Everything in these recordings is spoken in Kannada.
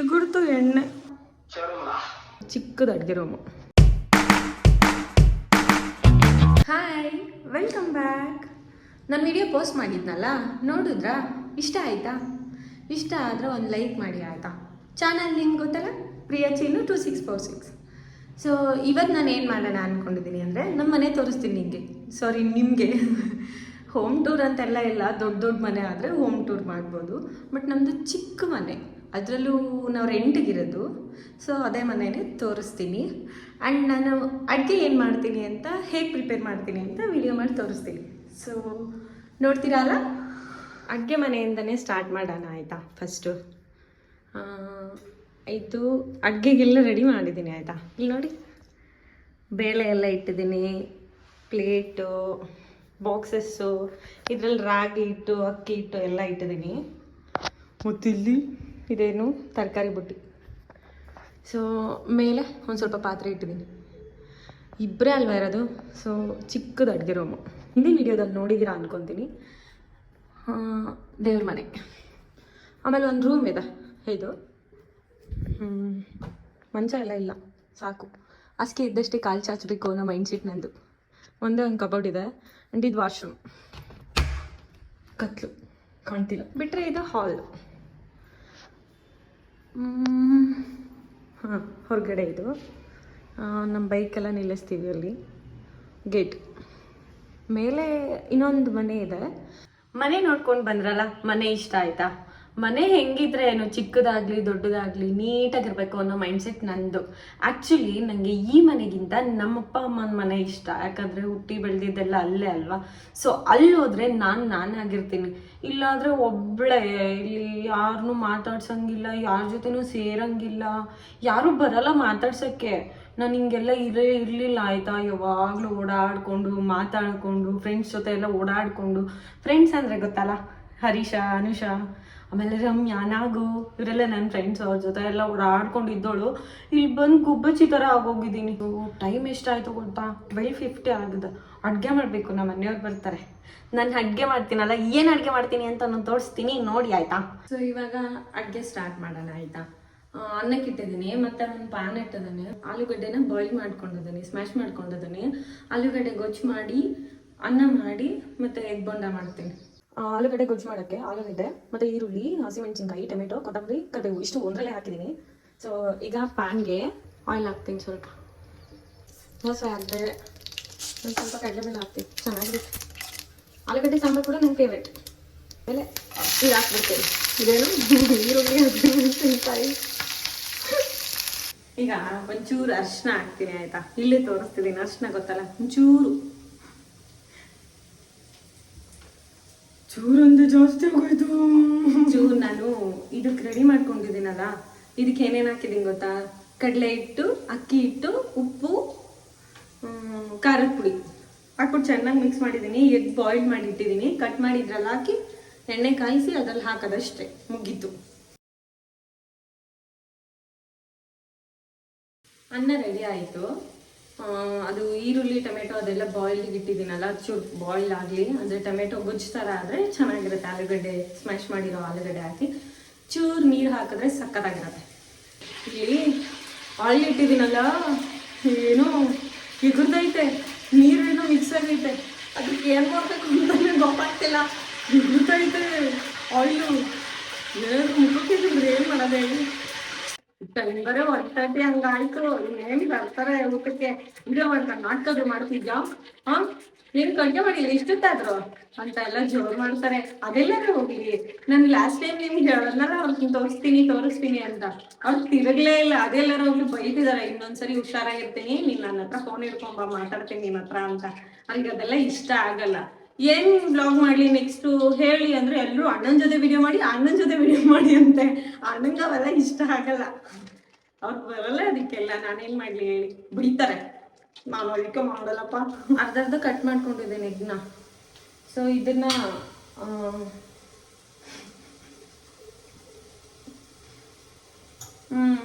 ಎಗುರ್ತು ಎಣ್ಣೆ. ಚಿಕ್ಕದು ಅಡುಗೆ ರೂಮು ಹಾಯ್ ವೆಲ್ಕಮ್ ಬ್ಯಾಕ್ ನಾನು ವಿಡಿಯೋ ಪೋಸ್ಟ್ ಮಾಡಿದ್ನಲ್ಲ, ನೋಡಿದ್ರಾ? ಇಷ್ಟ ಆಯ್ತಾ? ಇಷ್ಟ ಆದರೆ ಒಂದು ಲೈಕ್ ಮಾಡಿ ಆಯಿತಾ? ಚಾನಲ್ ಲಿಂಕ್ ಗೊತ್ತಲ್ಲ? Priya ಚೀನು two six four six so ಇವತ್ತು ನಾನು ಏನು ಮಾಡೋಣ ಅಂದ್ಕೊಂಡಿದ್ದೀನಿ ಅಂದರೆ ನಮ್ಮ ಮನೆ ತೋರಿಸ್ತೀನಿ ನಿಮಗೆ ಸಾರಿ ನಿಮಗೆ. ಹೋಮ್ ಟೂರ್ ಅಂತೆಲ್ಲ ಇಲ್ಲ, ದೊಡ್ಡ ದೊಡ್ಡ ಮನೆ ಆದರೆ ಹೋಮ್ ಟೂರ್ ಮಾಡ್ಬೋದು. ಬಟ್ ನಮ್ಮದು ಚಿಕ್ಕ ಮನೆ. ಅದರಲ್ಲೂ ನಾವು ರೆಂಟಿಗಿರೋದು ಸೊ ಅದೇ ಮನೇಲಿ ತೋರಿಸ್ತೀನಿ. ಆ್ಯಂಡ್ ನಾನು ಅಡುಗೆ ಏನು ಮಾಡ್ತೀನಿ ಅಂತ, ಹೇಗೆ ಪ್ರಿಪೇರ್ ಮಾಡ್ತೀನಿ ಅಂತ ವಿಡಿಯೋ ಮಾಡಿ ತೋರಿಸ್ತೀನಿ. ಸೊ ನೋಡ್ತೀರಲ್ಲ ಅಡುಗೆ ಮನೆಯಿಂದನೇ ಸ್ಟಾರ್ಟ್ ಮಾಡೋಣ ಆಯಿತಾ ಫಸ್ಟು ಇದು ಅಡುಗೆಗೆಲ್ಲ ರೆಡಿ ಮಾಡಿದ್ದೀನಿ ಆಯಿತಾ? ಇಲ್ಲಿ ನೋಡಿ. ಬೇಳೆ ಎಲ್ಲ ಇಟ್ಟಿದ್ದೀನಿ. ಪ್ಲೇಟು ಬಾಕ್ಸಸ್ಸು ಇದರಲ್ಲಿ ರಾಗಿ ಹಿಟ್ಟು, ಅಕ್ಕಿ ಹಿಟ್ಟು ಎಲ್ಲ ಇಟ್ಟಿದ್ದೀನಿ. ಮತ್ತು ಇಲ್ಲಿ ಇದೇನು ತರಕಾರಿ ಬುಟ್ಟಿ. ಸೊ ಮೇಲೆ ಒಂದು ಸ್ವಲ್ಪ ಪಾತ್ರೆ ಇಟ್ಟಿದ್ದೀನಿ ಇಬ್ಬರೇ ಅಲ್ವಾ ಇರೋದು? ಸೊ ಚಿಕ್ಕದು ಅಡುಗೆ ರೂಮು ಹಿಂದಿನ ವಿಡಿಯೋದಲ್ಲಿ ನೋಡಿದ್ದೀರಾ ಅಂದ್ಕೊತೀನಿ ದೇವ್ರ ಮನೆ. ಆಮೇಲೆ ಒಂದು ರೂಮ್ ಇದೆ. ಇದು. ಮಂಚ ಎಲ್ಲ ಇಲ್ಲ. ಸಾಕು. ಅಸ್ಕೆ ಇದ್ದಷ್ಟೇ ಕಾಲು ಚಾಚಬೇಕು ಅನ್ನೋ ಮೈಂಡ್ ಸೆಟ್ ನಂದು. ಒಂದೇ ಒಂದು ಕಬೋರ್ಡ್ ಇದೆ. ಆ್ಯಂಡ್ ಇದು ವಾಶ್ರೂಮ್ ಕತ್ಲು. ಕಾಣ್ತಿಲ್ಲ. ಬಿಟ್ಟರೆ ಇದು ಹಾಲ್ ಹಾಂ, ಹೊರಗಡೆ ಇದು. ನಮ್ಮ ಬೈಕೆಲ್ಲ ನಿಲ್ಲಿಸ್ತೀವಿ ಅಲ್ಲಿ. ಗೇಟ್ ಮೇಲೆ ಇನ್ನೊಂದು ಮನೆ ಇದೆ. ಮನೆ ನೋಡ್ಕೊಂಡು ಬಂದ್ರಲ್ಲ, ಮನೆ ಇಷ್ಟ ಆಯ್ತಾ? ಮನೆ ಹೆಂಗಿದ್ರೆ ಏನು ಚಿಕ್ಕದಾಗ್ಲಿ ದೊಡ್ಡದಾಗ್ಲಿ ನೀಟಾಗಿರ್ಬೇಕು ಅನ್ನೋ ಮೈಂಡ್ಸೆಟ್ ನಂದು. ಆ್ಯಕ್ಚುಲಿ ನನಗೆ ಈ ಮನೆಗಿಂತ ನಮ್ಮಪ್ಪ, ಅಮ್ಮನ ಮನೆ ಇಷ್ಟ. ಯಾಕಂದರೆ ಹುಟ್ಟಿ ಬೆಳೆದಿದ್ದೆಲ್ಲ ಅಲ್ಲೇ ಅಲ್ವಾ? ಸೊ ಅಲ್ಲಿ ಹೋದ್ರೆ ನಾನು ನಾನೇ ಆಗಿರ್ತೀನಿ. ಇಲ್ಲಾಂದರೆ ಒಬ್ಬಳೇ ಇಲ್ಲಿ ಯಾರನ್ನೂ ಮಾತಾಡ್ಸಂಗಿಲ್ಲ, ಯಾರ ಜೊತೆನೂ ಸೇರಂಗಿಲ್ಲ. ಯಾರೂ ಬರಲ್ಲ ಮಾತಾಡ್ಸೋಕ್ಕೆ. ನಾನು ಹಿಂಗೆಲ್ಲ ಇರೇ ಇರಲಿಲ್ಲ ಆಯಿತಾ? ಯಾವಾಗಲೂ ಓಡಾಡಿಕೊಂಡು, ಮಾತಾಡಿಕೊಂಡು ಫ್ರೆಂಡ್ಸ್ ಜೊತೆ ಎಲ್ಲ ಓಡಾಡಿಕೊಂಡು. ಫ್ರೆಂಡ್ಸ್ ಅಂದರೆ ಗೊತ್ತಲ್ಲ? ಹರೀಶಾ, ಅನುಷಾ. ಆಮೇಲೆ ರಮ್ಯಾ, ನಾಗು, ಇವರೆಲ್ಲ ನನ್ನ ಫ್ರೆಂಡ್ಸ್ ಅವ್ರ ಜೊತೆ ಎಲ್ಲ ಓಡಾಡ್ಕೊಂಡು ಇದ್ದೋಳು ಇಲ್ಲಿ ಬಂದು ಗುಬ್ಬಚ್ಚಿ ಥರ ಆಗೋಗಿದ್ದೀನಿ. ಟೈಮ್ ಎಷ್ಟಾಯಿತು ಗೊತ್ತಾ? ಟ್ವೆಲ್ ಫಿಫ್ಟಿ ಆಗಿದೆ. ಅಡುಗೆ ಮಾಡಬೇಕು ನಮ್ಮ ಮನೆಯವ್ರು ಬರ್ತಾರೆ. ನಾನು ಅಡುಗೆ ಮಾಡ್ತೀನಲ್ಲ, ಏನು ಅಡುಗೆ ಮಾಡ್ತೀನಿ ಅಂತ ನಾನು ತೋರಿಸ್ತೀನಿ, ನೋಡಿ, ಆಯಿತಾ? ಸೊ ಇವಾಗ ಅಡುಗೆ ಸ್ಟಾರ್ಟ್ ಮಾಡೋಣ, ಆಯಿತಾ? ಅನ್ನಕ್ಕೆ ಇಟ್ಟಿದ್ದೀನಿ, ಮತ್ತೆ ಒಂದು ಪ್ಯಾನ್ ಇಟ್ಟಿದ್ದೀನಿ, ಆಲೂಗಡ್ಡೆನ ಬಾಯ್ಲ್ ಮಾಡ್ಕೊಂಡಿದ್ದೀನಿ ಸ್ಮ್ಯಾಶ್ ಮಾಡ್ಕೊಂಡಿದ್ದೀನಿ. ಆಲೂಗಡ್ಡೆ ಗೊಜ್ಜು ಮಾಡಿ, ಅನ್ನ ಮಾಡಿ, ಮತ್ತೆ ಎಗ್ ಬೊಂಡ ಮಾಡ್ತೀನಿ. ಆಲೂಗಡ್ಡೆ ಗೊಜ್ಜು ಮಾಡೋಕ್ಕೆ ಆಲೂಗಡ್ಡೆ ಮತ್ತು ಈರುಳ್ಳಿ ಹಸಿಮೆಣಸಿನ್ಕಾಯಿ ಟೊಮೆಟೊ, ಕೊತ್ತಂಬರಿ, ಕರಿಬೇವು, ಇಷ್ಟು ಒಂದರಲ್ಲೇ ಹಾಕಿದ್ದೀನಿ. ಸೊ ಈಗ ಪ್ಯಾನ್ಗೆ ಆಯಿಲ್ ಹಾಕ್ತೀನಿ ಸ್ವಲ್ಪ. ಸಾಸಿವೆ ಹಾಕಿದೆ ಒಂದು ಸ್ವಲ್ಪ ಕಡಲೆಬೇಳೆ ಹಾಕ್ತೀನಿ. ಚೆನ್ನಾಗಿರುತ್ತೆ ಆಲೂಗಡ್ಡೆ, ಸಾಂಬಾರು ಕೂಡ ನನ್ನ ಫೇವ್ರೆಟ್ ಆಮೇಲೆ ಇದು ಹಾಕ್ಬಿಡ್ತೀನಿ. ಇದೇನು? ಈರುಳ್ಳಿ ಹಸಿಮೆಣಸಿನ್ಕಾಯಿ ಈಗ ಒಂಚೂರು ಅರ್ಶಿನ ಹಾಕ್ತೀನಿ, ಆಯ್ತಾ? ಇಲ್ಲೇ ತೋರಿಸ್ತಿದ್ದೀನಿ ಅರ್ಶಿನ ಗೊತ್ತಲ್ಲ? ಒಂಚೂರು. ಚೂರೊಂದು ಜಾಸ್ತಿ ಆಗೋಯ್ತು. ಚೂರು ನಾನು ಇದಕ್ಕೆ ರೆಡಿ ಮಾಡ್ಕೊಂಡಿದ್ದೀನಲ್ಲ, ಇದಕ್ಕೆ ಏನೇನು ಹಾಕಿದ್ದೀನಿ ಗೊತ್ತಾ? ಕಡಲೆ ಹಿಟ್ಟು, ಅಕ್ಕಿ ಹಿಟ್ಟು, ಉಪ್ಪು ಖಾರದ ಪುಡಿ. ಹಾಕ್ಬಿಟ್ಟು ಚೆನ್ನಾಗಿ ಮಿಕ್ಸ್ ಮಾಡಿದ್ದೀನಿ ಎಗ್ ಬಾಯ್ಲ್ ಮಾಡಿ ಇಟ್ಟಿದ್ದೀನಿ ಕಟ್ ಮಾಡಿ ಇದ್ರಲ್ಲಿ ಹಾಕಿ ಎಣ್ಣೆ ಕಾಯಿಸಿ ಅದ್ರಲ್ಲಿ ಹಾಕೋದಷ್ಟೇ, ಮುಗೀತು. ಅನ್ನ ರೆಡಿ ಆಯಿತು. ಅದು ಈರುಳ್ಳಿ, ಟೊಮೆಟೊ ಅದೆಲ್ಲ ಬಾಯ್ಲಿಗೆ ಇಟ್ಟಿದ್ದೀನಲ್ಲ ಚೂರು ಬಾಯ್ಲ್ ಆಗಲಿ, ಅಂದರೆ ಟೊಮೆಟೊ ಗೊಜ್ಜು ಥರ ಆದರೆ ಚೆನ್ನಾಗಿರುತ್ತೆ, ಆಲೂಗಡ್ಡೆ ಸ್ಮ್ಯಾಶ್ ಮಾಡಿರೋ ಆಲೂಗಡ್ಡೆ ಹಾಕಿ. ಚೂರು ನೀರು ಹಾಕಿದ್ರೆ ಸಕ್ಕತ್ತಾಗಿರುತ್ತೆ ಇಲ್ಲಿ ಆಯಿಲ್ ಇಟ್ಟಿದ್ದೀನಲ್ಲ, ಏನೋ ನೀರು ನೀರೇನೋ ಮಿಕ್ಸ್ ಆಗೈತೆ ಅದಕ್ಕೆ ಏನು ಮಾಡಬೇಕು ಅಂತಲೇ ಗೊತ್ತಾಗ್ತಿಲ್ಲ. ಇಗುರ್ದೈತೆ ಆಯಿಲು ಏನು ಮುಖಕ್ಕೆ ಏನು ಮಾಡೋದೇ ಹೇಳಿ. ಬರೀ ಒಂದ್ಸತಿ ಹಂಗಾಯ್ತು. ಏನ್ ಬರ್ತಾರೆ ಊಟಕ್ಕೆ ವಿಡಿಯೋ ಅಂತ ನಾಟಕದು ಮಾಡ್ತಿದ್ಯಾ? ಹಾ? ಏನ್ ಗಂಟೆ ಮಾಡಿಲ್ಲ ಇಷ್ಟೊತ್ತಾದ್ರು? ಅಂತ ಎಲ್ಲ ಜೋರ್ ಮಾಡ್ತಾರೆ. ಅದೆಲ್ಲರೂ ಹೋಗ್ಲಿ ನಾನು ಲಾಸ್ಟ್ ಟೈಮ್ ನಿಮ್ಗೆ ಹೇಳಲ್ಲ ಅವ್ರಿಗೆ ತೋರಿಸ್ತೀನಿ ತೋರಿಸ್ತೀನಿ ಅಂತ. ಅವ್ರು ತಿರುಗ್ಲೇ ಇಲ್ಲ. ಅದೆಲ್ಲರೂ ಹೋಗ್ಲಿ ಬೈತಿದಾರೆ. ಇನ್ನೊಂದ್ಸರಿ ಹುಷಾರಾಗಿರ್ತೀನಿ. ನೀನ್ ನನ್ನ ಹತ್ರ ಫೋನ್ ಹಿಡ್ಕೊಂಬ ಮಾತಾಡ್ತೀನಿ ನಿನ್ನ ಹತ್ರ ಅಂತ. ಅವ್ರಿಗೆ ಅದೆಲ್ಲ ಇಷ್ಟ ಆಗಲ್ಲ. ಏನ್ ಬ್ಲಾಗ್ ಮಾಡ್ಲಿ ನೆಕ್ಸ್ಟ್ ಹೇಳಿ ಅಂದ್ರೆ ಎಲ್ಲರೂ ಅಣ್ಣನ ಜೊತೆ ವಿಡಿಯೋ ಮಾಡಿ, ಅಣ್ಣನ ಜೊತೆ ವಿಡಿಯೋ ಮಾಡಿ ಅಂತೆ. ಅಣ್ಣಂಗ ಅವೆಲ್ಲ ಇಷ್ಟ ಆಗಲ್ಲ. ಅವ್ರು ಬರಲ್ಲ ಅದಕ್ಕೆಲ್ಲ. ನಾನೇನ್ ಮಾಡ್ಲಿ ಹೇಳಿ? ಬಿಡಿತಾರೆ ನಾನು ಅದಕ್ಕೆ ಮಾಡಲ್ಲಪ್ಪ ಅರ್ಧ ಅರ್ಧ ಕಟ್ ಮಾಡ್ಕೊಂಡಿದ್ದೇನೆ ಇದನ್ನ ಸೊ ಇದನ್ನ ಹ್ಮ್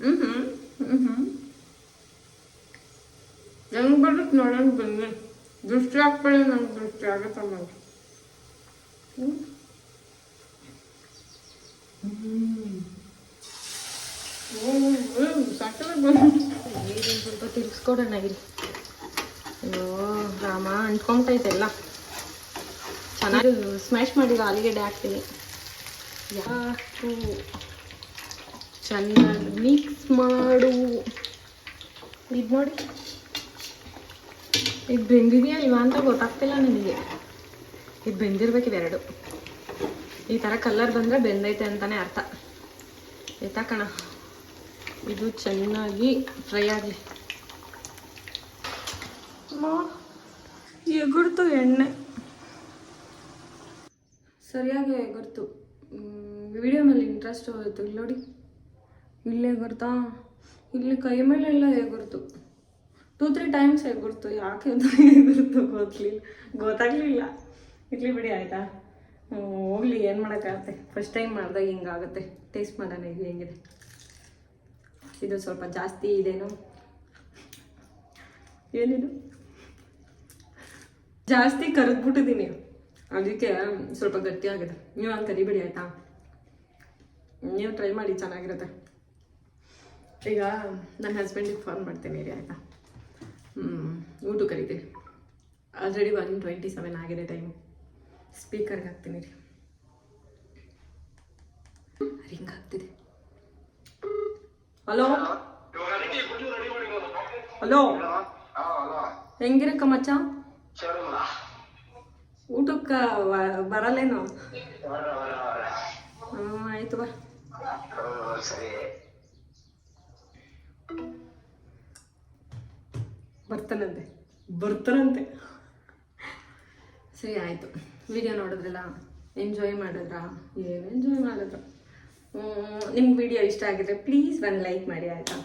ಹ್ಮ್ ಹ್ಮ್ ಹ್ಮ್. ಹೆಂಗ್ ಬರುತ್ತೆ ನೋಡೋಣ ಬನ್ನಿ. ದೃಷ್ಟಿ ಹಾಕ್ಬೇಡಿ ನಂಗೆ ದೃಷ್ಟಿ ನೋಡಿ ನೀರಿನ ಸ್ವಲ್ಪ ತಿರ್ಗಿಸ್ಕೊಡೋಣ ಇಲ್ಲಿ ಅಯ್ಯೋ, ರಾಮ ಅಂಟ್ಕೊಂತೈತೆ ಎಲ್ಲ ಚೆನ್ನಾಗಿ ಸ್ಮ್ಯಾಶ್ ಮಾಡಿರೋ ಆಲೂಗೆಡ್ಡೆ ಹಾಕ್ತೀನಿ. ಯಾಕು ಚೆನ್ನಾಗಿ ಮಿಕ್ಸ್ ಮಾಡು. ಇದು ನೋಡಿ ಇದು ಬೆಂದಿದೆಯಾ ಇಲ್ವಾ ಅಂತ ಗೊತ್ತಾಗ್ತಿಲ್ಲ ನನಗೆ. ಇದು ಬೆಂದಿರ್ಬೇಕು ಇವೆರಡು ಈ ಥರ ಕಲರ್ ಬಂದರೆ ಬೆಂದೈತೆ ಅಂತಲೇ ಅರ್ಥ. ಆಯ್ತಾ ಕಣ? ಇದು ಚೆನ್ನಾಗಿ ಫ್ರೈ ಆಗಲಿ. ಎಗುರ್ತು ಎಣ್ಣೆ. ಸರಿಯಾಗಿ ಎಗುರ್ತು. ವಿಡಿಯೋ ಮೇಲೆ ಇಂಟ್ರೆಸ್ಟ್ ಹೋಯ್ತು. ಇಲ್ಲಿ ನೋಡಿ. ಇಲ್ಲೇ ಎಗುರ್ತಾ? ಇಲ್ಲಿ ಕೈ ಮೇಲೆಲ್ಲ ಎಗುರ್ತು. ಟೂ ತ್ರೀ ಟೈಮ್ಸ್ ಎಗುರ್ತು ಯಾಕೆ ಅಂತ ಎಗುರ್ತು ಗೊತ್ತಲಿಲ್ಲ ಗೊತ್ತಾಗ್ಲಿಲ್ಲ. ಇರ್ಲಿ ಬಿಡಿ, ಆಯ್ತಾ? ಹೋಗ್ಲಿ, ಏನು ಮಾಡೋಕ್ಕಾಗತ್ತೆ? ಫಸ್ಟ್ ಟೈಮ್ ಮಾಡಿದಾಗ ಹಿಂಗಾಗುತ್ತೆ. ಟೇಸ್ಟ್ ಮಾಡೋಣ ಇದು ಹೆಂಗಿದೆ? ಇದು ಸ್ವಲ್ಪ ಜಾಸ್ತಿ ಇದೇನು? ಏನಿದು? ಜಾಸ್ತಿ ಕರೆದ್ಬಿಟ್ಟಿದ್ದೀನಿ ಅದಕ್ಕೆ ಸ್ವಲ್ಪ ಗಟ್ಟಿ ಆಗಿದೆ ನೀವು ಹಂಗೆ ಕರಿಬೇಡಿ, ಆಯ್ತಾ? ನೀವು ಟ್ರೈ ಮಾಡಿ ಚೆನ್ನಾಗಿರುತ್ತೆ. ಈಗ ನನ್ನ ಹಸ್ಬೆಂಡಿಗೆ ಫೋನ್ ಮಾಡ್ತೀನಿ ರೀ ಆಯಿತಾ? ಊಟ ಕರಿತೀವಿ ಆಲ್ರೆಡಿ ಒನ್ ಟ್ವೆಂಟಿ ಸೆವೆನ್ ಆಗಿದೆ ಟೈಮು ಸ್ಪೀಕರ್ಗೆ ಹಾಕ್ತೀನಿ ರೀ. ರಿಂಗ್ ಆಗ್ತಿದೆ ಹಲೋ ಹಲೋ ಹೆಂಗಿರಕ್ಕ ಮಚ್ಚ? ಊಟಕ್ಕೆ ಬರಲ್ಲೇನು? ಹ್ಞೂ ಆಯ್ತು ಬಾ. ಬರ್ತಾನಂತೆ. ಬರ್ತಾನಂತೆ. ಸರಿ, ಆಯಿತು. ವಿಡಿಯೋ ನೋಡಿದ್ರಲ್ಲ ಎಂಜಾಯ್ ಮಾಡಿದ್ರಾ? ಏನು ಎಂಜಾಯ್ ಮಾಡಿದ್ರ ನಿಮ್ಗೆ ವಿಡಿಯೋ ಇಷ್ಟ ಆಗಿದ್ರೆ ಪ್ಲೀಸ್ ಒಂದು ಲೈಕ್ ಮಾಡಿ, ಆಯಿತಾ?